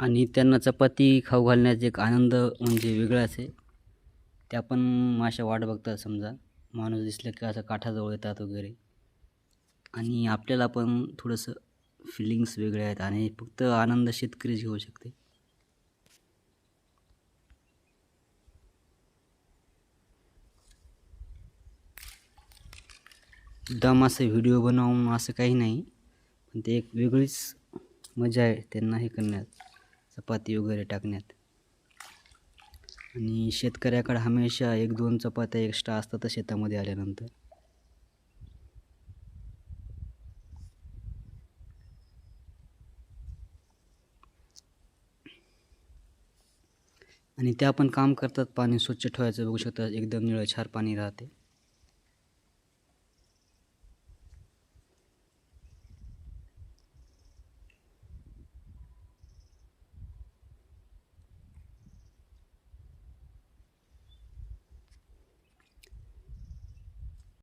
आणि त्यांना चपाती खाऊ घालण्याचा एक आनंद म्हणजे वेगळाच आहे. त्या पण माशा वाट बघतात समजा. माणूस दिसलं की असं काठाजवळ येतात वगैरे. आणि आपल्याला पण थोडंसं फिलिंग्स वेगळे आहेत आणि फक्त आनंद शेतकरीच घेऊ शकते. दम असं व्हिडिओ बनवून असं काही नाही. पण ते एक वेगळीच मजा आहे त्यांना हे करण्यात. चपाती वगैरे टाकण्यात. आणि शेतकऱ्याकडे हमेशा एक दोन चपात्या एक्स्ट्रा असतात शेतामध्ये आल्यानंतर. आणि त्या पण काम करतात पाणी स्वच्छ ठेवायचं बघू शकता एकदम निळं छार पाणी राहते.